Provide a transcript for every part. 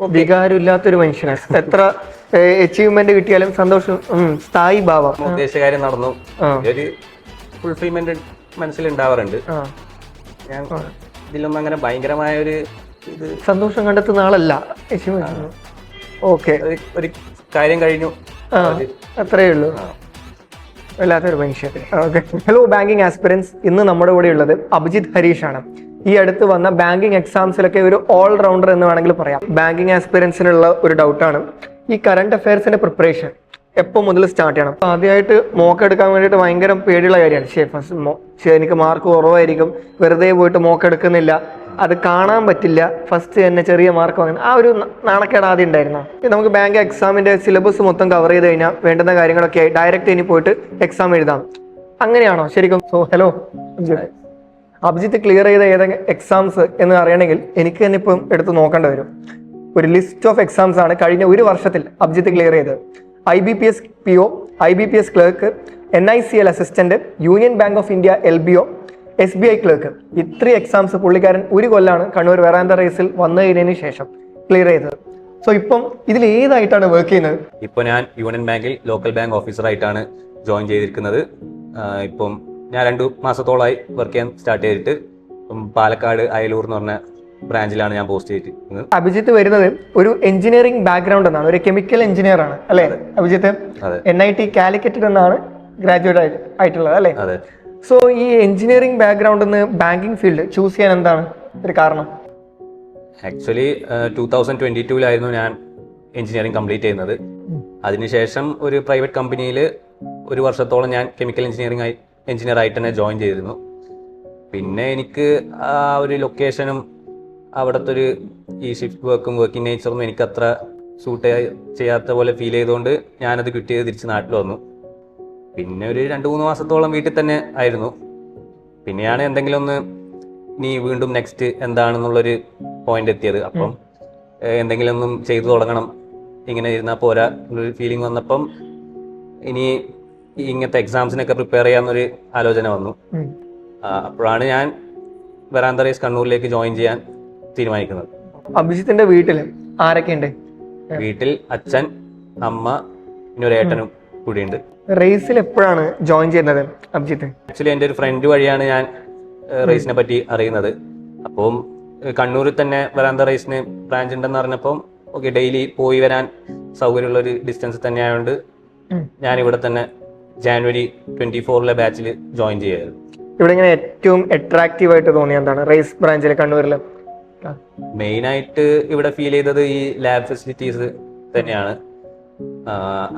വികാരമില്ലാത്തൊരു മനുഷ്യനാണ്. എത്ര അച്ചീവ്മെന്റ് കിട്ടിയാലും സന്തോഷം സ്ഥായി ഭാവം. ഉദ്ദേശകാര്യം കാര്യം നടന്നു ഒരു ഫുൾഫിൽമെന്റ് മനസ്സിലുണ്ടാവാറുണ്ട് ഞാൻ ഇതിലൊന്നും അങ്ങനെ ഭയങ്കരമായ ഒരു ഇത് സന്തോഷം കണ്ടെത്തുന്ന ആളല്ല. ഓക്കെ. ഒരു- കാര്യം കഴിഞ്ഞു. അത്രയേ അത്രേ ഉള്ളൂ വല്ലാത്തൊരു മനുഷ്യൻ. ഓക്കെ. ഹലോ ബാങ്കിങ് ആസ്പിറൻസ് ഇന്ന് നമ്മുടെ കൂടെ ഉള്ളത് അഭിജിത്ത് ഹരീഷ് ആണ്. ഈ അടുത്ത് വന്ന ബാങ്കിങ് എക്സാംസിലൊക്കെ ഒരു ഓൾ റൗണ്ടർ എന്ന് വേണമെങ്കിൽ പറയാം. ബാങ്കിങ് ആസ്പിറൻസിനുള്ള ഒരു ഡൗട്ടാണ് ഈ കറണ്ട് അഫയർസിന്റെ പ്രിപ്പറേഷൻ എപ്പോൾ മുതൽ സ്റ്റാർട്ട് ചെയ്യണം? അപ്പോൾ ആദ്യമായിട്ട് മോക്ക് എടുക്കാൻ വേണ്ടിയിട്ട് ഭയങ്കര പേടിയുള്ള കാര്യമാണ്. ശരി ഫസ്റ്റ് മോ എനിക്ക് മാർക്ക് കുറവായിരിക്കും. വെറുതെ പോയിട്ട് മോക്ക് എടുക്കുന്നില്ല. അത് കാണാൻ പറ്റില്ല. ഫസ്റ്റ് തന്നെ ചെറിയ മാർക്ക് വാങ്ങുന്ന ആ ഒരു നാണക്കേട് ആദ്യം ഉണ്ടായിരുന്നു? നമുക്ക് ബാങ്ക് എക്സാമിന്റെ സിലബസ് മൊത്തം കവർ ചെയ്ത് കഴിഞ്ഞാൽ വേണ്ടുന്ന കാര്യങ്ങളൊക്കെ ആയി. ഡയറക്റ്റ് ഇനി പോയിട്ട് എക്സാം എഴുതാം. അങ്ങനെയാണോ? ശരിക്കും സോ ഹലോ അഭിജിത്ത് ക്ലിയർ ചെയ്ത ഏതെങ്കിലും എക്സാംസ് എന്ന് അറിയണമെങ്കിൽ എനിക്ക് തന്നെ ഇപ്പം എടുത്ത് നോക്കേണ്ടി വരും. ഒരു ലിസ്റ്റ് ഓഫ് എക്സാംസ് ആണ് കഴിഞ്ഞ ഒരു വർഷത്തിൽ അഭിജിത്ത് ക്ലിയർ ചെയ്തത്. I B P S P O I B P S clerk N I C L assistant Union Bank of India L B O S B I clerk ഇത്രയും exams പുള്ളിക്കാരൻ ഒരു കൊല്ലാണ് കണ്ണൂർ വേറാന്ത റേസിൽ വന്നു കഴിഞ്ഞതിന് ശേഷം ക്ലിയർ ചെയ്തത്. സോ ഇപ്പം ഇതിൽ ഏതായിട്ടാണ് വർക്ക് ചെയ്യുന്നത്? ഇപ്പൊ ഞാൻ യൂണിയൻ ബാങ്കിൽ ലോക്കൽ ബാങ്ക് ഓഫീസറായിട്ടാണ് ജോയിൻ ചെയ്തിരിക്കുന്നത്. ഇപ്പം ഞാൻ രണ്ടു മാസത്തോളമായി വർക്ക് ചെയ്യാൻ സ്റ്റാർട്ട് ചെയ്തിട്ട്. പാലക്കാട് അയലൂർ എന്ന് പറഞ്ഞ ബ്രാഞ്ചിലാണ് ഞാൻ പോസ്റ്റ് ചെയ്തിട്ട് അഭിജിത്ത് വരുന്നത് ഒരു എഞ്ചിനീയറിംഗ് ബാക്ക്ഗ്രൗണ്ട് എന്നാണ് ഒരു കെമിക്കൽ എഞ്ചിനീയർ ആണ് അല്ലേ? അഭിജിത്ത്. എൻ ഐ ടി കാലിക്കറ്റിൽ നിന്നാണ് ഗ്രാജുവേറ്റ് ആയിട്ടുള്ളത് അല്ലേ? അതെ. സോ ഈ എഞ്ചിനീയറിംഗ് ബാക്ക്ഗ്രൗണ്ടിൽ നിന്ന് ബാങ്കിങ് ഫീൽഡ് ചൂസ് ചെയ്യാൻ എന്താണ് ഒരു കാരണം? ആക്ച്വലി ടൂ തൗസൻഡ് ട്വന്റി ടൂവിലായിരുന്നു ഞാൻ എഞ്ചിനീയറിംഗ് കംപ്ലീറ്റ് ചെയ്യുന്നത്. അതിനുശേഷം ഒരു പ്രൈവറ്റ് കമ്പനിയിൽ ഒരു വർഷത്തോളം ഞാൻ കെമിക്കൽ എഞ്ചിനീയറിംഗ് ആയി എഞ്ചിനീയർ ആയിട്ട് തന്നെ ജോയിൻ ചെയ്തിരുന്നു. പിന്നെ എനിക്ക് ആ ഒരു ലൊക്കേഷനും അവിടുത്തെ ഒരു ഈ ഷിഫ്റ്റ് വർക്കും വർക്കിംഗ് നേച്ചറൊന്നും എനിക്ക് അത്ര സൂട്ട് ചെയ്യാത്ത പോലെ ഫീൽ ചെയ്തുകൊണ്ട് ഞാനത് ക്വിറ്റ് ചെയ്ത് തിരിച്ച് നാട്ടിൽ വന്നു. പിന്നെ ഒരു രണ്ട് മൂന്ന് മാസത്തോളം വീട്ടിൽ തന്നെ ആയിരുന്നു. പിന്നെയാണ് എന്തെങ്കിലും ഒന്ന് നീ വീണ്ടും നെക്സ്റ്റ് എന്താണെന്നുള്ളൊരു പോയിന്റ് എത്തിയത്. അപ്പം എന്തെങ്കിലും ഒന്നും ചെയ്തു തുടങ്ങണം. ഇങ്ങനെ ഇരുന്നാൽ പോരാ. എന്നൊരു ഫീലിംഗ് വന്നപ്പം ഇനി ഇങ്ങനത്തെ എക്സാംസിനൊക്കെ പ്രിപ്പയർ ചെയ്യാന്നൊരു ആലോചന വന്നു. അപ്പോഴാണ് ഞാൻ വരാന്ത റേസ് കണ്ണൂരിലേക്ക് ജോയിൻ ചെയ്യാൻ തീരുമാനിക്കുന്നത്. അഭിജിത്തിന്റെ വീട്ടിൽ ആരൊക്കെയുണ്ട്? വീട്ടിൽ അച്ഛൻ അമ്മ പിന്നെ ഒരു ഏട്ടനും കൂടിയുണ്ട്. റേസിൽ എപ്പോഴാണ് ജോയിൻ ചെയ്യുന്നത് അഭിജിത്ത്? ആക്ച്വലി എന്റെ ഒരു ഫ്രണ്ട് വഴിയാണ് ഞാൻ റേസിനെ പറ്റി അറിയുന്നത്. അപ്പം കണ്ണൂരിൽ തന്നെ വരാന്ത റേസിന് ബ്രാഞ്ച് ഉണ്ടെന്ന് പറഞ്ഞപ്പം ഓക്കെ ഡെയിലി പോയി വരാൻ സൗകര്യമുള്ള ഒരു ഡിസ്റ്റൻസ് തന്നെ ആയതുകൊണ്ട് ഞാൻ ഇവിടെ തന്നെ ജാനുവരി ട്വന്റി ഫോറിലെ ബാച്ചിൽ ജോയിൻ ചെയ്യായിരുന്നു. ഇവിടെ ഇങ്ങനെ ഏറ്റവും അട്രാക്റ്റീവ് ആയിട്ട് തോന്നിയ എന്താണ്? റേസ് ബ്രാഞ്ചിൽ കണ്ണൂരിൽ മെയിൻ ആയിട്ട് ഇവിടെ ഫീൽ ചെയ്തത് ഈ ലാബ് ഫെസിലിറ്റീസ് തന്നെയാണ്.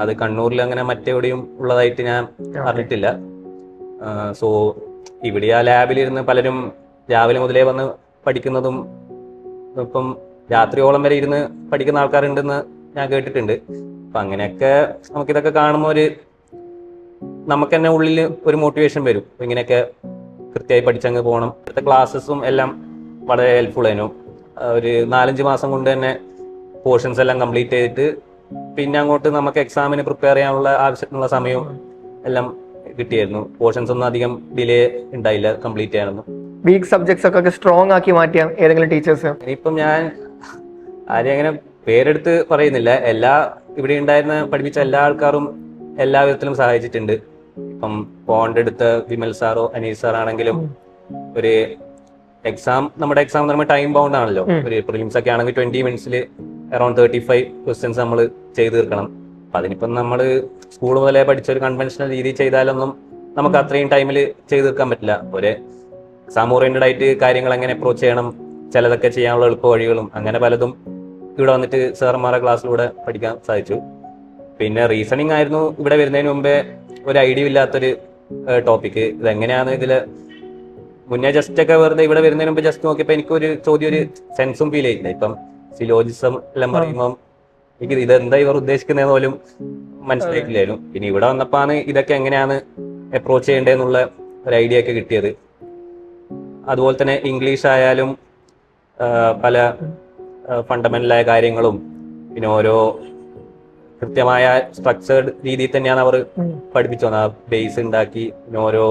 അത് കണ്ണൂരിൽ അങ്ങനെ മറ്റെവിടെയും ഉള്ളതായിട്ട് ഞാൻ അറിഞ്ഞിട്ടില്ല. സോ ഇവിടെ ആ ലാബിലിരുന്ന് പലരും രാവിലെ മുതലേ വന്ന് പഠിക്കുന്നതും ഇപ്പം രാത്രിയോളം വരെ ഇരുന്ന് പഠിക്കുന്ന ആൾക്കാരുണ്ടെന്ന് ഞാൻ കേട്ടിട്ടുണ്ട്. അപ്പൊ അങ്ങനെയൊക്കെ നമുക്കിതൊക്കെ കാണുമ്പോൾ ഒരു നമുക്ക് തന്നെ ഉള്ളിൽ ഒരു മോട്ടിവേഷൻ വരും. ഇങ്ങനെയൊക്കെ കൃത്യമായി പഠിച്ചങ്ങ് പോകണം അടുത്ത ക്ലാസ്സസും എല്ലാം വളരെ ഹെൽപ്ഫുൾ ആയിരുന്നു. ഒരു നാലഞ്ച് മാസം കൊണ്ട് തന്നെ പോർഷൻസ് എല്ലാം കംപ്ലീറ്റ് ചെയ്തിട്ട് പിന്നെ അങ്ങോട്ട് നമുക്ക് എക്സാമിന് പ്രിപ്പയർ ചെയ്യാനുള്ള ആവശ്യത്തിനുള്ള സമയവും എല്ലാം കിട്ടിയായിരുന്നു. പോർഷൻസ് ഒന്നും അധികം ഡിലേ ഉണ്ടായില്ല കംപ്ലീറ്റ് ചെയ്യാനൊന്നും. വീക്ക് സബ്ജക്ട്സ് ഒക്കെ സ്ട്രോങ് ആക്കി മാറ്റിയ ഏതെങ്കിലും ടീച്ചേഴ്സ് ഇനിയിപ്പം ഞാൻ ആരെയും അങ്ങനെ പേരെടുത്ത് പറയുന്നില്ല. എല്ലാ ഇവിടെ ഉണ്ടായിരുന്ന പഠിപ്പിച്ച എല്ലാ ആൾക്കാരും എല്ലാ വിധത്തിലും സഹായിച്ചിട്ടുണ്ട്. ഇപ്പം പോണ്ട് എടുത്ത വിമൽ സാറോ അനീസ് സാർ ആണെങ്കിലും ഒരു എക്സാം നമ്മുടെ എക്സാം എന്ന് പറയുമ്പോൾ ടൈം ബൗണ്ട് ആണല്ലോ. ഒരു പ്രിലിംസ് ഒക്കെ ആണെങ്കിൽ ട്വന്റി മിനിറ്റ്സിൽ അറൌണ്ട് തേർട്ടി ഫൈവ് ക്വസ്റ്റ്യൻസ് നമ്മൾ ചെയ്ത് തീർക്കണം. അപ്പൊ അതിനിപ്പം നമ്മൾ സ്കൂൾ മുതലേ പഠിച്ച ഒരു കൺവെൻഷണൽ രീതി ചെയ്താലൊന്നും നമുക്ക് അത്രയും ടൈമിൽ ചെയ്ത് തീർക്കാൻ പറ്റില്ല. ഒരു എക്സാം ഓറിയന്റഡ് ആയിട്ട് കാര്യങ്ങൾ എങ്ങനെ അപ്രോച്ച് ചെയ്യണം ചിലതൊക്കെ ചെയ്യാനുള്ള എളുപ്പ വഴികളും അങ്ങനെ പലതും ഇവിടെ വന്നിട്ട് സാറന്മാരുടെ ക്ലാസ്സിലൂടെ പഠിക്കാൻ സാധിച്ചു. പിന്നെ റീസണിങ് ആയിരുന്നു ഇവിടെ വരുന്നതിന് മുമ്പേ ഒരു ഐഡിയ ഇല്ലാത്തൊരു ടോപ്പിക് ഇതെങ്ങനെയാണ് ഇതിൽ മുന്നേ ജസ്റ്റ് ഒക്കെ വെറുതെ ഇവിടെ വരുന്നതിന് മുമ്പ് ജസ്റ്റ് നോക്കിയപ്പോ എനിക്കൊരു ചോദ്യം ഒരു സെൻസും ഫീൽ ചെയ്യില്ല ഇപ്പം സിലോജിസം എല്ലാം പറയുമ്പോൾ എനിക്ക് ഇതെന്താ ഇവർ ഉദ്ദേശിക്കുന്നത് പോലും മനസ്സിലായിട്ടില്ലായിരുന്നു. പിന്നെ ഇവിടെ വന്നപ്പോഴാണ് ഇതൊക്കെ എങ്ങനെയാണ് അപ്രോച്ച് ചെയ്യേണ്ടതെന്നുള്ള ഒരു ഐഡിയ ഒക്കെ കിട്ടിയത്. അതുപോലെ തന്നെ ഇംഗ്ലീഷ് ആയാലും പല പല ഫണ്ടമെന്റലായ കാര്യങ്ങളും പിന്നെ ഓരോ കൃത്യമായ സ്ട്രക്ചേർഡ് രീതിയിൽ തന്നെയാണ് അവർ പഠിപ്പിച്ചു ആ ബേസ് ഉണ്ടാക്കി ഓരോ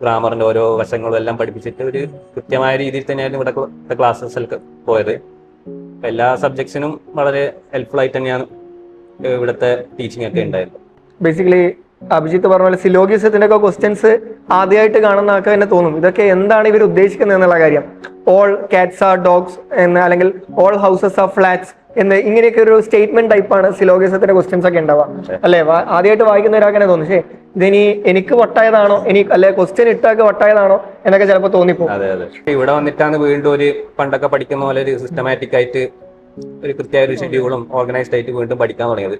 ഗ്രാമറിന്റെ ഓരോ വശങ്ങളും എല്ലാം പഠിപ്പിച്ചിട്ട് ഒരു കൃത്യമായ രീതിയിൽ തന്നെയായിരുന്നു ഇവിടെ ക്ലാസ്സസ് പോയത്. എല്ലാ സബ്ജക്ട്സിനും വളരെ ഹെൽപ്ഫുൾ ആയിട്ട് തന്നെയാണ് ഇവിടുത്തെ ടീച്ചിങ് ഒക്കെ ഉണ്ടായിരുന്നത്. ബേസിക്കലി അഭിജിത്ത് പറഞ്ഞ പോലെ സിലോഗിസത്തിന്റെ ഒക്കെ ക്വസ്റ്റ്യൻസ് ആദ്യമായിട്ട് കാണുന്ന ആൾക്ക് തന്നെ തോന്നും. ഇതൊക്കെ എന്താണ് ഇവർ ഉദ്ദേശിക്കുന്നത് എന്നുള്ള കാര്യം. ഓൾ കാറ്റ്സ് ആർ ഡോഗ്സ് എന്ന് അല്ലെങ്കിൽ ഓൾ ഹൗസസ് ആർ ഫ്ലാറ്റ്സ് എന്ന് ഇങ്ങനെയൊക്കെ ഒരു സ്റ്റേറ്റ്മെന്റ് ടൈപ്പാണ് സിലോഗിസത്തിന്റെ ക്വസ്റ്റ്യൻസ് ഒക്കെ ഉണ്ടാവുക. അല്ലേ? ആദ്യമായിട്ട് വായിക്കുന്ന ഒരാൾക്കെ തന്നെ? ശേ ഇതിനി എനിക്ക് വട്ടായതാണോ? ഇനി അല്ലെ ക്വസ്റ്റ്യൻ ഇട്ടൊക്കെ വട്ടായതാണോ? എന്നൊക്കെ ചിലപ്പോൾ തോന്നിപ്പോ ഇവിടെ വന്നിട്ടാണ് വീണ്ടും ഒരു പണ്ടൊക്കെ പഠിക്കുന്ന പോലെ ഒരു സിസ്റ്റമാറ്റിക് ആയിട്ട് ഒരു കൃത്യമായ ഒരു ഷെഡ്യൂളും ഓർഗനൈസ്ഡ് ആയിട്ട് വീണ്ടും പഠിക്കാൻ തുടങ്ങിയത്.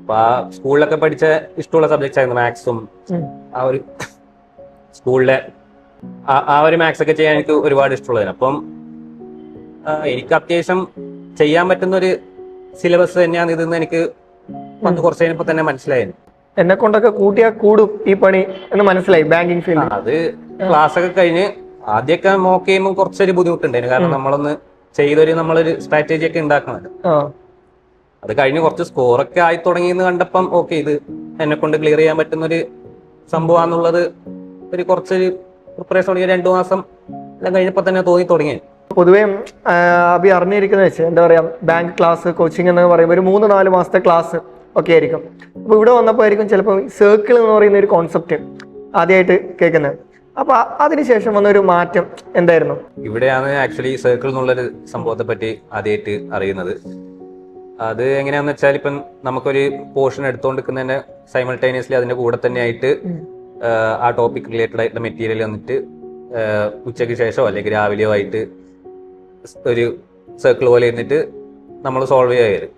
അപ്പൊ ആ സ്കൂളിലൊക്കെ പഠിച്ച ഇഷ്ടമുള്ള സബ്ജക്ട്സ് ആയിരുന്നു മാത്സും ആ ഒരു സ്കൂളിലെ ആ- ഒരു മാത്സ് ഒക്കെ ചെയ്യാൻ എനിക്ക് ഒരുപാട് ഇഷ്ടമുള്ളതാണ് അപ്പം എനിക്ക് അത്യാവശ്യം ചെയ്യാൻ പറ്റുന്ന ഒരു സിലബസ് തന്നെയാണ് ഇതെന്ന് എനിക്ക് വന്ന് കുറച്ച് കഴിഞ്ഞപ്പോ തന്നെ മനസ്സിലായത്. എന്നെ കൊണ്ടൊക്കെ കൂട്ടിയാൽ കൂടും ഈ പണി എന്ന് മനസ്സിലായി ബാങ്കിങ് ഫീൽഡ് അത് ക്ലാസ് ഒക്കെ കഴിഞ്ഞ് ആദ്യമൊക്കെ മോക്ക് ചെയ്യുമ്പോൾ കുറച്ചൊരു ബുദ്ധിമുട്ടുണ്ടായിരുന്നു. കാരണം നമ്മളൊന്ന് ചെയ്തൊരു നമ്മളൊരു സ്ട്രാറ്റജി ഒക്കെ ഉണ്ടാക്കണമല്ലോ. അത് കഴിഞ്ഞ് കുറച്ച് സ്കോറൊക്കെ ആയി തുടങ്ങി എന്ന് കണ്ടപ്പം ഓക്കെ ഇത് എന്നെ കൊണ്ട് ക്ലിയർ ചെയ്യാൻ പറ്റുന്ന ഒരു സംഭവമാണെന്നുള്ളത് ഒരു കുറച്ചൊരു പ്രിപ്പറേഷൻ തുടങ്ങിയ രണ്ടു മാസം എല്ലാം കഴിഞ്ഞപ്പോൾ തന്നെ തോന്നി തുടങ്ങി പൊതുവേ അഭി അറിഞ്ഞിരിക്കുന്നത് വെച്ച് എന്താ പറയുക ബാങ്ക് ക്ലാസ് കോച്ചിങ് എന്ന് പറയുമ്പോൾ ഒരു മൂന്ന് നാല് മാസത്തെ ക്ലാസ് ഒക്കെ ആയിരിക്കും. അപ്പോൾ ഇവിടെ വന്നപ്പോൾ ആയിരിക്കും ചിലപ്പോൾ സർക്കിൾ എന്ന് പറയുന്ന ഒരു കോൺസെപ്റ്റ് ആദ്യമായിട്ട് കേൾക്കുന്നത്. അപ്പൊ അതിനുശേഷം വന്ന ഒരു മാറ്റം എന്തായിരുന്നു? ഇവിടെയാണ് ആക്ച്വലി സർക്കിൾ എന്നുള്ളൊരു സംഭവത്തെ പറ്റി ആദ്യമായിട്ട് അറിയുന്നത്. അത് എങ്ങനെയാന്ന് വെച്ചാൽ ഇപ്പം നമുക്കൊരു പോർഷൻ എടുത്തുകൊണ്ടിരിക്കുന്നതിന്റെ സൈമൾട്ടേനിയസ്ലി അതിന്റെ കൂടെ തന്നെ ആയിട്ട് ആ ടോപ്പിക് റിലേറ്റഡ് ആയിട്ടുള്ള മെറ്റീരിയൽ വന്നിട്ട് ഉച്ചയ്ക്ക് ശേഷമോ അല്ലെങ്കിൽ രാവിലെയോ ആയിട്ട് ഒരു സർക്കിൾ പോലെ ഇരുന്നിട്ട് നമ്മൾ സോൾവ് ചെയ്യാറ്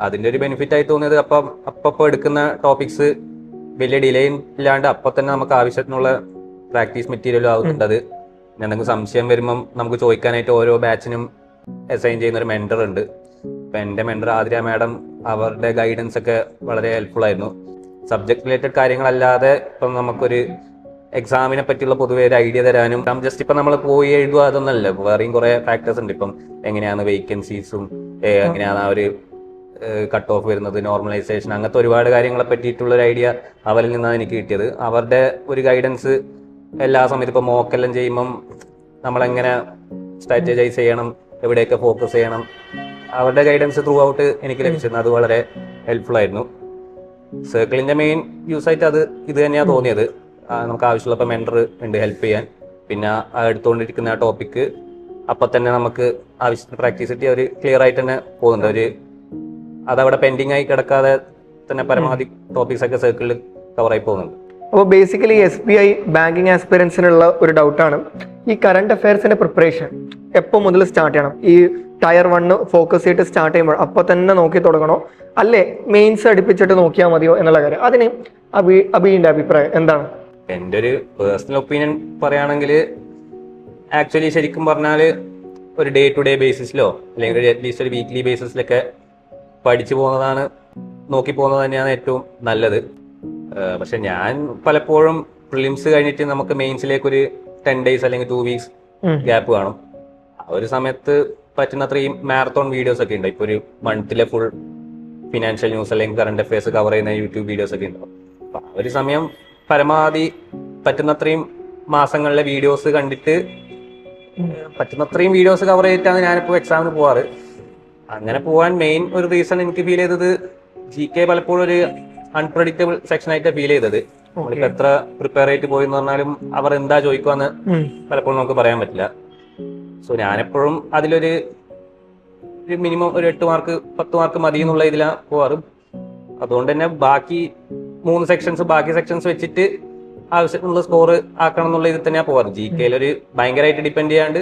അതിന്റെ ഒരു ബെനിഫിറ്റ് ആയി തോന്നിയത് അപ്പം അപ്പപ്പോൾ എടുക്കുന്ന ടോപ്പിക്സ് വലിയ ഡിലേ ഇല്ലാണ്ട് അപ്പൊ തന്നെ നമുക്ക് ആവശ്യത്തിനുള്ള പ്രാക്ടീസ് മെറ്റീരിയലും ആവുന്നുണ്ട്. അത് എന്തെങ്കിലും സംശയം വരുമ്പം നമുക്ക് ചോദിക്കാനായിട്ട് ഓരോ ബാച്ചിനും അസൈൻ ചെയ്യുന്ന ഒരു മെൻഡർ ഉണ്ട്. അപ്പം എന്റെ മെൻഡർ ആതിര മാഡം അവരുടെ ഗൈഡൻസ് ഒക്കെ വളരെ ഹെൽപ്ഫുൾ ആയിരുന്നു. സബ്ജക്ട് റിലേറ്റഡ് കാര്യങ്ങളല്ലാതെ ഇപ്പം നമുക്കൊരു എക്സാമിനെ പറ്റിയുള്ള പൊതുവെ ഒരു ഐഡിയ തരാനും. ജസ്റ്റ് ഇപ്പം നമ്മൾ പോയി എഴുതുക അതൊന്നല്ല. വേറെയും കുറെ ഫാക്ടേഴ്സ് ഉണ്ട്. ഇപ്പം എങ്ങനെയാണ് വേക്കൻസീസും എങ്ങനെയാണ് ആ ഒരു കട്ട് ഓഫ് വരുന്നത് നോർമലൈസേഷൻ അങ്ങനത്തെ ഒരുപാട് കാര്യങ്ങളെ പറ്റിയിട്ടുള്ള ഒരു ഐഡിയ അവരിൽ നിന്നാണ് എനിക്ക് കിട്ടിയത്. അവരുടെ ഒരു ഗൈഡൻസ് എല്ലാ സമയത്തും ഇപ്പൊ മോക്കെല്ലാം ചെയ്യുമ്പം നമ്മളെങ്ങനെ സ്ട്രാറ്റജൈസ് ചെയ്യണം എവിടെയൊക്കെ ഫോക്കസ് ചെയ്യണം അവരുടെ ഗൈഡൻസ് ത്രൂ ഔട്ട് എനിക്ക് ലഭിച്ചിരുന്നു. അത് വളരെ ഹെൽപ്ഫുൾ ആയിരുന്നു. സർക്കിളിന്റെ മെയിൻ യൂസ് ആയിട്ട് അത് ഇത് തന്നെയാണ് തോന്നിയത്. നമുക്ക് ആവശ്യമുള്ള മെൻഡർ ഉണ്ട് ഹെൽപ്പ് ചെയ്യാൻ. പിന്നെ എടുത്തുകൊണ്ടിരിക്കുന്ന ആ ടോപ്പിക്ക് അപ്പം തന്നെ നമുക്ക് ആവശ്യത്തിന് പ്രാക്ടീസ് കിട്ടി അവർ ക്ലിയർ ആയിട്ട് തന്നെ പോകുന്നുണ്ട്. ഒരു അതവിടെ പെൻഡിങ് ആയി കിടക്കാതെ തന്നെ പരമാവധി ടോപ്പിക്സ് ഒക്കെ സർക്കിളിൽ കവർ ആയി പോകുന്നുണ്ട്. അപ്പോൾ basically S B I banking ആസ്പിറൻസിനുള്ള ഒരു ഡൗട്ടാണ് ഈ കറണ്ട് അഫയർസിന്റെ പ്രിപ്പറേഷൻ എപ്പോ മുതൽ സ്റ്റാർട്ട് ചെയ്യണം? ഈ ടയർ വണ്ണ് ഫോക്കസ് ചെയ്തിട്ട് സ്റ്റാർട്ട് ചെയ്യുമ്പോൾ അപ്പോൾ തന്നെ നോക്കി തുടങ്ങണോ? അല്ലേ മെയിൻസ് അടുപ്പിച്ചിട്ട് നോക്കിയാൽ മതിയോ എന്നുള്ള കാര്യം. അതിന് അബി അഭിപ്രായം എന്താണ്? എന്റെ ഒരു പേഴ്സണൽ ഒപ്പീനിയൻ പറയുകയാണെങ്കിൽ ആക്ച്വലി ശരിക്കും പറഞ്ഞാൽ ഒരു ഡേ ടു ഡേ ബേസിസിലോ അല്ലെങ്കിൽ ഒരു അറ്റ്ലീസ്റ്റ് ഒരു വീക്ക്ലി ബേസിസിലൊക്കെ പഠിച്ചു പോകുന്നതാണ് നോക്കി പോകുന്നത് തന്നെയാണ് ഏറ്റവും നല്ലത്. പക്ഷെ ഞാൻ പലപ്പോഴും പ്രിലിംസ് കഴിഞ്ഞിട്ട് നമുക്ക് മെയിൻസിലേക്ക് ഒരു ടെൻ ഡേയ്സ് അല്ലെങ്കിൽ ടു വീക്സ് ഗ്യാപ്പ് കാണും. ആ ഒരു സമയത്ത് പറ്റുന്നത്രയും മാരത്തോൺ വീഡിയോസ് ഒക്കെ ഉണ്ട്. ഇപ്പൊ ഒരു മന്ത്ലെ ഫുൾ ഫിനാൻഷ്യൽ ന്യൂസ് അല്ലെങ്കിൽ കറണ്ട് അഫയേഴ്സ് കവർ ചെയ്യുന്ന യൂട്യൂബ് വീഡിയോസ് ഒക്കെ ഉണ്ടാവും അപ്പൊ ആ ഒരു സമയം പരമാവധി പറ്റുന്നത്രയും മാസങ്ങളിലെ വീഡിയോസ് കണ്ടിട്ട് പറ്റുന്നത്രയും വീഡിയോസ് കവർ ചെയ്തിട്ടാണ് ഞാനിപ്പോൾ എക്സാമിന് പോവാറ്. അങ്ങനെ പോവാൻ മെയിൻ ഒരു റീസൺ എനിക്ക് ഫീൽ ചെയ്തത് ജി കെ പലപ്പോഴും ഒരു അൺപ്രഡിക്റ്റബിൾ സെക്ഷൻ ആയിട്ട് ഫീൽ ചെയ്തത്. നമ്മളിപ്പോ എത്ര പ്രിപ്പയർ ആയിട്ട് പോയി എന്ന് പറഞ്ഞാലും അവർ എന്താ ചോദിക്കുവാന്ന്. പലപ്പോഴും നമുക്ക് പറയാൻ പറ്റില്ല. സോ ഞാനെപ്പോഴും അതിലൊരു ഒരു മിനിമം ഒരു എട്ട് മാർക്ക് പത്ത് മാർക്ക് മതി എന്നുള്ള ഇതിലാണ് പോവാറ്. അതുകൊണ്ട് തന്നെ ബാക്കി മൂന്ന് സെക്ഷൻസ് ബാക്കി സെക്ഷൻസ് വെച്ചിട്ട് ആവശ്യത്തിനുള്ള സ്കോർ ആക്കണം എന്നുള്ള ഇതിൽ തന്നെയാ പോവാറ്. ജി കെയിൽ ഒരു ഭയങ്കരമായിട്ട് ഡിപെൻഡ് ചെയ്യാണ്ട്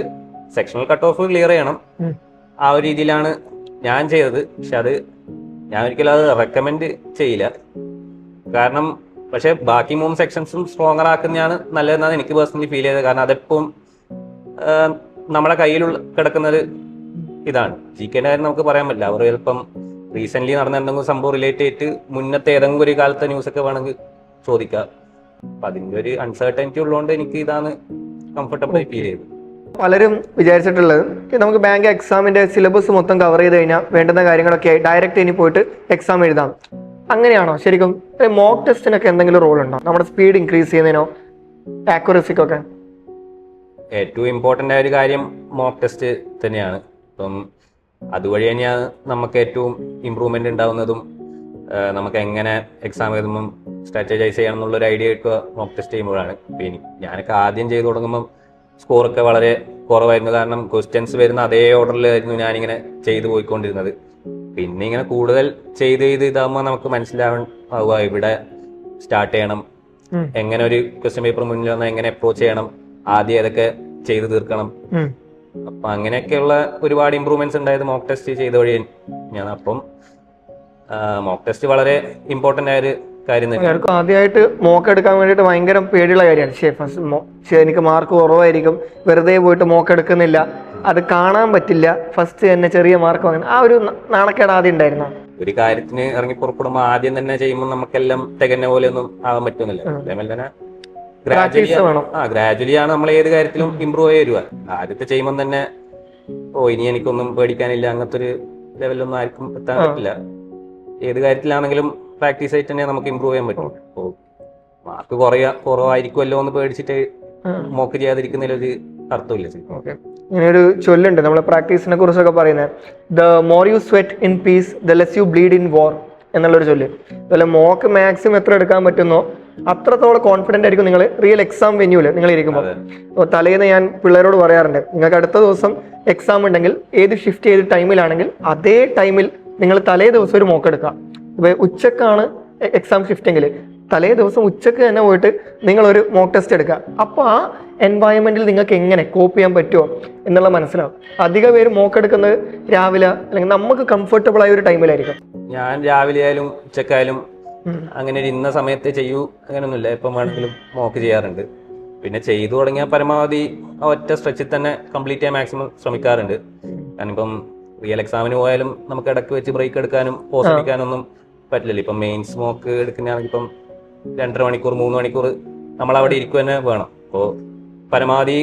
സെക്ഷണൽ കട്ട് ഓഫ് ക്ലിയർ ചെയ്യണം ആ ഒരു രീതിയിലാണ് ഞാൻ ചെയ്തത്. പക്ഷെ അത് ഞാൻ ഒരിക്കലും അത് റെക്കമെൻഡ് ചെയ്യില്ല. കാരണം പക്ഷെ ബാക്കി മൂന്ന് സെക്ഷൻസും സ്ട്രോങ്ങർ ആക്കുന്നതാണ് നല്ലതെന്നാണ് എനിക്ക് പേഴ്സണലി ഫീൽ ചെയ്തത്. കാരണം അതെപ്പം നമ്മുടെ കയ്യിലുള്ള കിടക്കുന്നത് ഇതാണ്. ജി കെന്റെ കാര്യം നമുക്ക് പറയാൻ പറ്റില്ല. അവർ ചിലപ്പം റീസെന്റ് നടന്ന എന്തെങ്കിലും സംഭവം റിലേറ്റ് ആയിട്ട് മുന്നത്തെ ഏതെങ്കിലും ഒരു കാലത്തെ ന്യൂസ് ഒക്കെ വേണമെങ്കിൽ ചോദിക്കാം. അപ്പൊ അതിന്റെ ഒരു അൺസർട്ടനിറ്റി ഉള്ളതുകൊണ്ട് എനിക്ക് ഇതാണ് കംഫർട്ടബിൾ ആയി ഫീൽ ചെയ്തത്. പലരും വിചാരിച്ചിട്ടുള്ളത് നമുക്ക് ബാങ്ക് എക്സാമിന്റെ സിലബസ് മൊത്തം കവർ ചെയ്ത് കഴിഞ്ഞാൽ വേണ്ടുന്ന കാര്യങ്ങളൊക്കെ ആയി ഡയറക്റ്റ് ഇനി പോയിട്ട് എക്സാം എഴുതാം. അങ്ങനെയാണോ? ശരിക്കും മോക്ക് ടെസ്റ്റിനൊക്കെ എന്തെങ്കിലും റോൾ ഉണ്ടോ? നമ്മുടെ സ്പീഡ് ഇൻക്രീസ് ചെയ്യുന്നതിനോ? ആക്യുറസിക്കൊക്കെ ഏറ്റവും ഇമ്പോർട്ടന്റ് ആയ ഒരു കാര്യം മോക്ക് ടെസ്റ്റ് തന്നെയാണ്. ഇപ്പം അതുവഴി തന്നെയാണ് നമുക്ക് ഏറ്റവും ഇമ്പ്രൂവ്മെന്റ് ഉണ്ടാവുന്നതും നമുക്ക് എങ്ങനെ എക്സാം എഴുതുമ്പം സ്ട്രാറ്റജൈസ് ചെയ്യണം എന്നുള്ളൊരു ഐഡിയ കിട്ടുക മോക്ക് ടെസ്റ്റ് ചെയ്യുമ്പോഴാണ്. പിന്നെ ഞാനൊക്കെ ആദ്യം ചെയ്തു തുടങ്ങുമ്പം സ്കോറൊക്കെ വളരെ കുറവായിരുന്നു. കാരണം ക്വസ്റ്റ്യൻസ് വരുന്ന അതേ ഓർഡറിലായിരുന്നു ഞാനിങ്ങനെ ചെയ്തു പോയിക്കൊണ്ടിരുന്നത്. പിന്നെ ഇങ്ങനെ കൂടുതൽ ചെയ്ത് ചെയ്ത് ഇതാകുമ്പോൾ നമുക്ക് മനസ്സിലാവാൻ ആവുക ഇവിടെ സ്റ്റാർട്ട് ചെയ്യണം എങ്ങനെ ഒരു ക്വസ്റ്റ്യൻ പേപ്പർ മുന്നിൽ വന്നാൽ എങ്ങനെ അപ്രോച്ച് ചെയ്യണം ആദ്യം ഏതൊക്കെ ചെയ്തു തീർക്കണം. അപ്പൊ അങ്ങനെയൊക്കെയുള്ള ഒരുപാട് ഇമ്പ്രൂവ്മെന്റ്സ് ഉണ്ടായത് മോക്ക് ടെസ്റ്റ് ചെയ്ത വഴി ഞാൻ അപ്പം മോക്ക് ടെസ്റ്റ് വളരെ ഇമ്പോർട്ടന്റ് ആയ ഒരു കാര്യം എല്ലാവർക്കും ആദ്യമായിട്ട് മോക്ക് എടുക്കാൻ വേണ്ടിയിട്ട് ഭയങ്കര പേടിയുള്ള കാര്യമാണ്. ഫസ്റ്റ് എനിക്ക് മാർക്ക് കുറവായിരിക്കും. വെറുതെ പോയിട്ട് മോക്ക് എടുക്കുന്നില്ല. അത് കാണാൻ പറ്റില്ല. ഫസ്റ്റ് തന്നെ ചെറിയ മാർക്ക് വാങ്ങുന്ന ആ ഒരു നാണക്കേട് ആദ്യം ഉണ്ടായിരുന്നു? ഒരു കാര്യത്തിന് ഇറങ്ങി പുറപ്പെടുമ്പോൾ ആദ്യം തന്നെ ചെയ്യുമ്പോൾ നമുക്കെല്ലാം തികഞ്ഞ പോലെ ഒന്നും ആവാൻ പറ്റുന്നില്ല അതേപോലെ തന്നെ ഗ്രാജുവലി ആ ഗ്രാജുവലി ആണ് നമ്മൾ ഏത് കാര്യത്തിലും ഇമ്പ്രൂവ് ആയി വരിക. ആദ്യത്തെ ചെയ്യുമ്പോൾ തന്നെ ഓ ഇനി എനിക്കൊന്നും പേടിക്കാനില്ല അങ്ങനത്തെ ഒരു ലെവലൊന്നും ആർക്കും എത്താൻ പറ്റില്ല. ഏത് കാര്യത്തിലാണെങ്കിലും പ്രാക്ടീസ് ആയിട്ട് തന്നെ നമുക്ക് ഇമ്പ്രൂവ് ചെയ്യാൻ പറ്റും. ഓ. മാർക്ക് കുറയ കുറവായിരിക്കുമല്ലോ എന്ന് പേടിച്ചിട്ട് മോക്ക് ചെയ്യാതിരിക്കുന്നതിലൊരു അർത്ഥമില്ല ഇങ്ങനെയൊരു ഓക്കെ. ഇങ്ങനെ ഒരു ചൊല്ലുണ്ട്. നമ്മൾ പ്രാക്ടീസിനെ കുറിച്ചൊക്കെ പറയുന്നത്. The more you sweat in peace the less you bleed in war എന്നുള്ളൊരു ചൊല്ല്. അതുപോലെ മോക്ക് മാക്സിമം എത്ര എടുക്കാൻ പറ്റുന്നോ അത്രത്തോളം കോൺഫിഡന്റ് ആയിരിക്കും നിങ്ങൾ റിയൽ എക്സാം വെന്യൂൽ നിങ്ങൾ ഇരിക്കുമ്പോൾ തലേന്ന് ഞാൻ പിള്ളേരോട് പറയാറുണ്ട് നിങ്ങൾക്ക് അടുത്ത ദിവസം എക്സാം ഉണ്ടെങ്കിൽ ഏത് ഷിഫ്റ്റ് ചെയ്ത് ടൈമിലാണെങ്കിൽ അതേ ടൈമിൽ നിങ്ങൾ തലേ ദിവസം ഒരു മോക്ക് എടുക്കുക. ഉച്ചക്കാണ് എക്സാം ഷിഫ്റ്റെങ്കിൽ തലേ ദിവസം ഉച്ചയ്ക്ക് തന്നെ പോയിട്ട് നിങ്ങളൊരു മോക്ക് ടെസ്റ്റ് എടുക്കുക. അപ്പോൾ ആ എൻവയൺമെന്റിൽ നിങ്ങൾക്ക് എങ്ങനെ കോപ്പ് ചെയ്യാൻ പറ്റുമോ എന്നുള്ള മനസ്സിലാവും. അധിക പേര് മോക്ക് എടുക്കുന്നത് രാവിലെ അല്ലെങ്കിൽ നമുക്ക് കംഫർട്ടബിൾ ആയ ഒരു ടൈമിലായിരിക്കും ഞാൻ രാവിലെ ആയാലും ഉച്ചക്കായാലും. അങ്ങനെ ഒരു ഇന്ന സമയത്ത് ചെയ്യൂ അങ്ങനെയൊന്നുമില്ല എപ്പം വേണമെങ്കിലും മോക്ക് ചെയ്യാറുണ്ട്. പിന്നെ ചെയ്തു തുടങ്ങിയ പരമാവധി ആ ഒറ്റ സ്ട്രെച്ചിൽ തന്നെ കംപ്ലീറ്റ് ചെയ്യാൻ മാക്സിമം ശ്രമിക്കാറുണ്ട്. കാരണം ഇപ്പം റിയൽ എക്സാമിന് പോയാലും നമുക്ക് ഇടയ്ക്ക് വെച്ച് ബ്രേക്ക് എടുക്കാനും പോസ് അടിക്കാനൊന്നും പറ്റില്ലല്ലോ. ഇപ്പം മെയിൻസ് മോക്ക് എടുക്കുന്നതാണെങ്കിൽ ഇപ്പം രണ്ടര മണിക്കൂർ മൂന്ന് മണിക്കൂർ നമ്മൾ അവിടെ ഇരിക്കുക തന്നെ വേണം. അപ്പോൾ പരമാവധി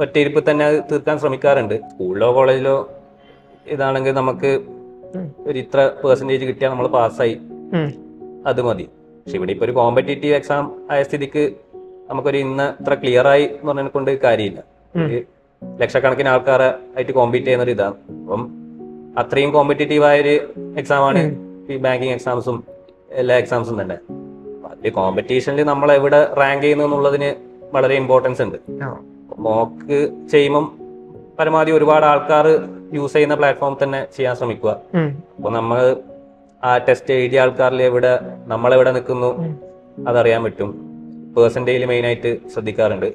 ഒറ്റയിരിപ്പ് തന്നെ അത് തീർക്കാൻ ശ്രമിക്കാറുണ്ട്. സ്കൂളിലോ കോളേജിലോ ഇതാണെങ്കിൽ നമുക്ക് ഒരു ഇത്ര പെർസെന്റേജ് കിട്ടിയാൽ നമ്മൾ പാസ്സായി. അത് മതി. പക്ഷെ ഇവിടെ ഇപ്പൊ ഒരു കോമ്പറ്റേറ്റീവ് എക്സാം ആയ സ്ഥിതിക്ക് നമുക്കൊരു ഇന്ന് ഇത്ര ക്ലിയർ ആയി എന്ന് പറഞ്ഞതിനെ കൊണ്ട് കാര്യമില്ല ലക്ഷക്കണക്കിന് ആൾക്കാരെ ആയിട്ട് കോമ്പീറ്റ് ചെയ്യുന്ന ഒരു ഇതാണ്. അപ്പം അത്രയും കോമ്പറ്റേറ്റീവ് ആയ ഒരു എക്സാം ആണ് ഈ ബാങ്കിങ് എക്സാംസും എല്ലാ എക്സാംസും തന്നെ. അതിൽ കോമ്പറ്റീഷനിൽ നമ്മൾ എവിടെ റാങ്ക് ചെയ്യുന്നു എന്നുള്ളതിന് വളരെ ഇമ്പോർട്ടൻസ് ഉണ്ട്. മോക്ക് ചെയ്യുമ്പം പരമാവധി ഒരുപാട് ആൾക്കാർ യൂസ് ചെയ്യുന്ന പ്ലാറ്റ്ഫോം തന്നെ ചെയ്യാൻ ശ്രമിക്കുക. അപ്പൊ നമ്മൾ ആ ടെസ്റ്റ് എഴുതിയ ആൾക്കാരിൽ എവിടെ നമ്മളെവിടെ നിൽക്കുന്നു അതറിയാൻ പറ്റും. പേഴ്സന്റേജിൽ മെയിനായിട്ട് ശ്രദ്ധിക്കാറുണ്ട്.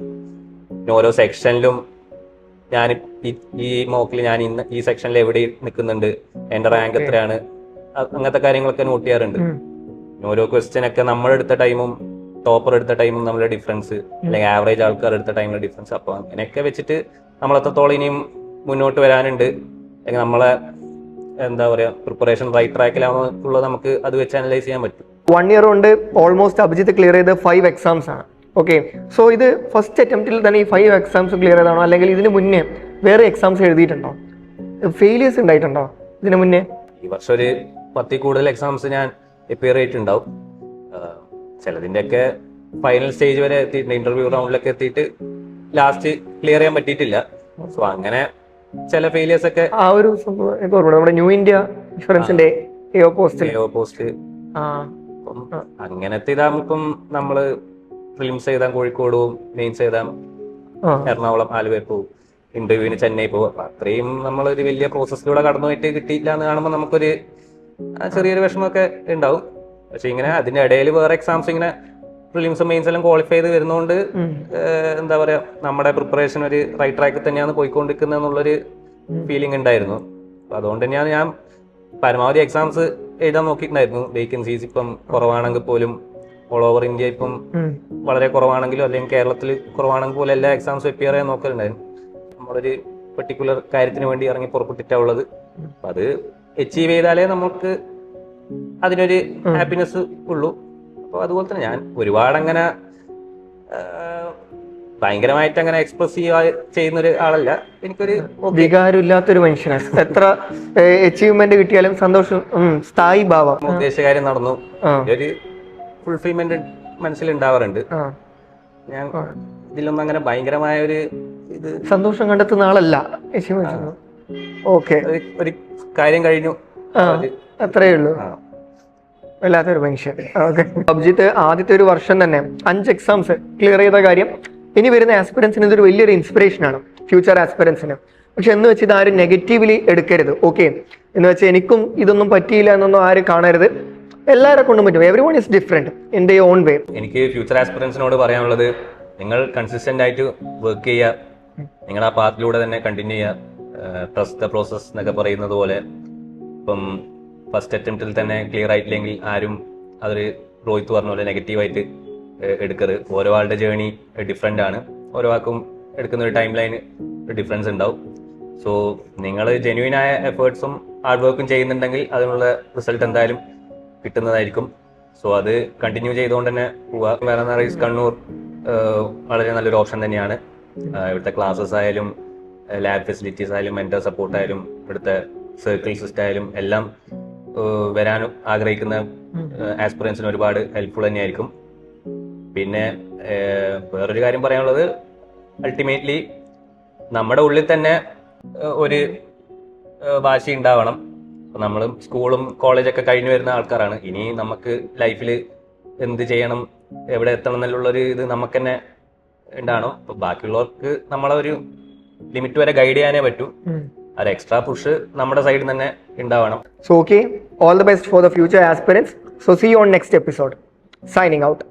പിന്നെ ഓരോ സെക്ഷനിലും ഞാൻ ഈ- മോക്കിൽ ഞാൻ ഇന്ന് ഈ സെക്ഷനിൽ എവിടെ നിൽക്കുന്നുണ്ട് എന്റെ റാങ്ക് എത്രയാണ് അങ്ങനത്തെ കാര്യങ്ങളൊക്കെ നോട്ട് ചെയ്യാറുണ്ട്. ഓരോ ക്വസ്റ്റ്യൻ ഒക്കെ നമ്മളെടുത്ത ടൈമും ടോപ്പർ എടുത്ത ടൈമും നമ്മളെ ഡിഫറൻസ് അല്ലെങ്കിൽ ആവറേജ് ആൾക്കാർ എടുത്ത ടൈമിലെ ഡിഫറൻസ് അപ്പൊ അങ്ങനെയൊക്കെ വെച്ചിട്ട് നമ്മളെത്രത്തോളം ഇനിയും മുന്നോട്ട് വരാനുണ്ട് അല്ലെങ്കിൽ നമ്മളെ എന്താ പറയാ പ്രിപ്പറേഷൻ റൈറ്റ് ട്രാക്കിലാണോ ഉള്ളത് നമുക്ക് അത് വെച്ച് അനലൈസ് ചെയ്യാൻ പറ്റും. വൺ ഇയർ കൊണ്ട് ഓൾമോസ്റ്റ് അഭിജിത്ത് ക്ലിയർ ചെയ്ത് ഫൈവ് എക്സാംസ് ആണ്. ഓക്കെ സോ ഇത് ഫസ്റ്റ് അറ്റംപ്റ്റിൽ തന്നെ ഈ ഫൈവ് എക്സാംസ് ക്ലിയർ ചെയ്താണോ അല്ലെങ്കിൽ ഇതിന് മുന്നേ വേറെ എക്സാംസ് എഴുതിയിട്ടുണ്ടോ? ഫെയിലിയേഴ്സ് ഉണ്ടായിട്ടുണ്ടോ ഇതിന് മുന്നേ? ഈ വർഷം ഒരു പത്തിൽ കൂടുതൽ എക്സാംസ് ഞാൻ അപ്പിയർ ചെയ്തിട്ടുണ്ടാവും. ചിലതിന്റെ ഒക്കെ ഫൈനൽ സ്റ്റേജ് വരെ എത്തിയിട്ടുണ്ട്. ഇന്റർവ്യൂ റൗണ്ടിലൊക്കെ എത്തിയിട്ട് ലാസ്റ്റ് ക്ലിയർ ചെയ്യാൻ പറ്റിയിട്ടില്ല. സോ അങ്ങനെ ചില ഫെയിലിയേഴ്സ് ഒക്കെ ആ ഒരു സംഭവം എനിക്ക് ഓർമ്മ നമ്മുടെ ന്യൂ ഇന്ത്യ ഇൻഷുറൻസിന്റെ പോസ്റ്റ് അപ്പം അങ്ങനത്തെ ഇതാകുമ്പം നമ്മൾ ഫിലിംസ് എഴുതാൻ കോഴിക്കോട് പോവും മെയിൻസ് എഴുതാൻ എറണാകുളം ആലുവ പോവും ഇന്റർവ്യൂവിന് ചെന്നൈ പോകും അപ്പൊ അത്രയും നമ്മളൊരു വലിയ പ്രോസസ്സിലൂടെ കടന്നു പോയിട്ട് കിട്ടിയില്ല എന്ന് കാണുമ്പോൾ നമുക്കൊരു ചെറിയൊരു വിഷമമൊക്കെ ഉണ്ടാവും. പക്ഷെ ഇങ്ങനെ അതിന്റെ ഇടയിൽ വേറെ എക്സാംസ് ഇങ്ങനെ പ്രിലിംസും മെയിൻസ് എല്ലാം ക്വാളിഫൈ ചെയ്ത് വരുന്നതുകൊണ്ട് എന്താ പറയാ നമ്മുടെ പ്രിപ്പറേഷൻ ഒരു റൈറ്റ് ട്രാക്കിൽ തന്നെയാണ് പോയിക്കൊണ്ടിരിക്കുന്നത് എന്നുള്ളൊരു ഫീലിംഗ് ഉണ്ടായിരുന്നു അതുകൊണ്ട് തന്നെയാണ് ഞാൻ പരമാവധി എക്സാംസ് എഴുതാൻ നോക്കിയിട്ടുണ്ടായിരുന്നു. വേക്കൻസീസ് ഇപ്പം കുറവാണെങ്കിൽ പോലും ഓൾ ഓവർ ഇന്ത്യ ഇപ്പം വളരെ കുറവാണെങ്കിലും അല്ലെങ്കിൽ കേരളത്തിൽ കുറവാണെങ്കിൽ പോലും എല്ലാ എക്സാംസും എപ്പിയർ ചെയ്യാൻ നോക്കലുണ്ടായിരുന്നു. നമ്മളൊരു പെർട്ടിക്കുലർ കാര്യത്തിന് വേണ്ടി ഇറങ്ങി പുറപ്പെട്ടിട്ടാ ഉള്ളത്. അത് അച്ചീവ് ചെയ്താലേ നമുക്ക് അതിനൊരു ഹാപ്പിനെസ് ഉള്ളൂ. അപ്പോൾ അതുപോലെ തന്നെ ഞാൻ ഒരുപാട് അങ്ങനെ ഭയങ്കരമായിട്ട് അങ്ങനെ എക്സ്പ്രസ് ചെയ്യുന്ന ഒരു ആളല്ല. എനിക്കൊരു വികാരമില്ലാത്തൊരു മനുഷ്യനാണ് എത്ര അച്ചീവ്മെന്റ് കിട്ടിയാലും സന്തോഷം സ്ഥായി ഭാവം. ഉദ്ദേശ കാര്യം നടന്നു. ഒരു ഫുൾഫിൽമെന്റ് മനസ്സിലുണ്ടാവാറുണ്ട്. ഉണ്ടാവാറുണ്ട് ഞാൻ. ഇതിലൊന്നും അങ്ങനെ ഭയങ്കരമായ ഒരു ഇത് സന്തോഷം കണ്ടെത്തുന്ന ആളല്ല. ഓക്കെ. ഒരു- കാര്യം കഴിഞ്ഞു. അത്രയേ അത്രേ ഉള്ളൂ. വല്ലാത്തൊരു മനുഷ്യൻ. ഓക്കെ. അഭിജിത്ത് ആദ്യത്തെ ഒരു വർഷം തന്നെ അഞ്ച് എക്സാംസ് ക്ലിയർ ചെയ്ത കാര്യം. ഇനി വരുന്ന ആസ്പിറൻസിന് ഇതൊരു വലിയൊരു ഇൻസ്പിറേഷൻ ആണ്. ഫ്യൂച്ചർ ആസ്പിറൻസിന് പക്ഷെ എന്ന് വെച്ച് ഇത് ആരും നെഗറ്റീവ്ലി എടുക്കരുത്. ഓക്കെ. എന്ന് വെച്ചാൽ എനിക്കും ഇതൊന്നും പറ്റിയില്ല എന്നൊന്നും ആരും കാണരുത്. എല്ലാവരെ കൊണ്ടും പറ്റും. Every one is different in the own way എനിക്ക് ഫ്യൂച്ചർ ആസ്പിറൻസിനോട് പറയാനുള്ളത് നിങ്ങൾ കൺസിസ്റ്റന്റ് ആയിട്ട് വർക്ക് ചെയ്യുക. നിങ്ങൾ ആ പാത്തിലൂടെ തന്നെ കണ്ടിന്യൂ ചെയ്യുക. ട്രസ്റ്റ് ദ പ്രോസസ് എന്നൊക്കെ പറയുന്നത് പോലെ. ഇപ്പം ഫസ്റ്റ് അറ്റംപ്റ്റിൽ തന്നെ ക്ലിയർ ആയിട്ടില്ലെങ്കിൽ ആരും അതൊരു റോഹിത്ത് പറഞ്ഞ പോലെ നെഗറ്റീവായിട്ട് എടുക്കരുത്. ഓരോ ആളുടെ ജേണി ഡിഫറെന്റ് ആണ്. ഓരോ ആൾക്കും എടുക്കുന്ന ഒരു ടൈം ലൈന് ഡിഫറൻസ് ഉണ്ടാവും. സോ നിങ്ങൾ ജെന്യൂനായ എഫേർട്സും ഹാർഡ് വർക്കും ചെയ്യുന്നുണ്ടെങ്കിൽ അതിനുള്ള റിസൾട്ട് എന്തായാലും കിട്ടുന്നതായിരിക്കും. സോ അത് കണ്ടിന്യൂ ചെയ്തുകൊണ്ട് തന്നെ പോവുക വേറെ റൈസ് കണ്ണൂർ വളരെ നല്ലൊരു ഓപ്ഷൻ തന്നെയാണ്. ഇവിടുത്തെ ക്ലാസ്സസ് ആയാലും ലാബ് ഫെസിലിറ്റീസ് ആയാലും മെന്റർ സപ്പോർട്ട് ആയാലും ഇവിടുത്തെ സർക്കിൾ സിസ്റ്റം ആയാലും എല്ലാം വരാനും ആഗ്രഹിക്കുന്ന ആസ്പിറൻസിന് ഒരുപാട് ഹെൽപ്ഫുൾ തന്നെയായിരിക്കും. പിന്നെ വേറൊരു കാര്യം പറയാനുള്ളത് അൾട്ടിമേറ്റ്ലി നമ്മുടെ ഉള്ളിൽ തന്നെ ഒരു വാശി ഉണ്ടാവണം. നമ്മൾ നമ്മളും സ്കൂളും കോളേജൊക്കെ കഴിഞ്ഞു വരുന്ന ആൾക്കാരാണ്. ഇനി നമുക്ക് ലൈഫിൽ എന്ത് ചെയ്യണം എവിടെ എത്തണം എന്നുള്ളൊരു ഇത് നമുക്ക് തന്നെ ഉണ്ടാണോ അപ്പൊ ബാക്കിയുള്ളവർക്ക് നമ്മളൊരു ഒരു ലിമിറ്റ് വരെ ഗൈഡ് ചെയ്യാനേ പറ്റൂ. ഒരു എക്സ്ട്രാ പുഷ് നമ്മുടെ സൈഡിൽ തന്നെ ഉണ്ടാവണം. So okay all the best for the future aspirants so see on next episode signing out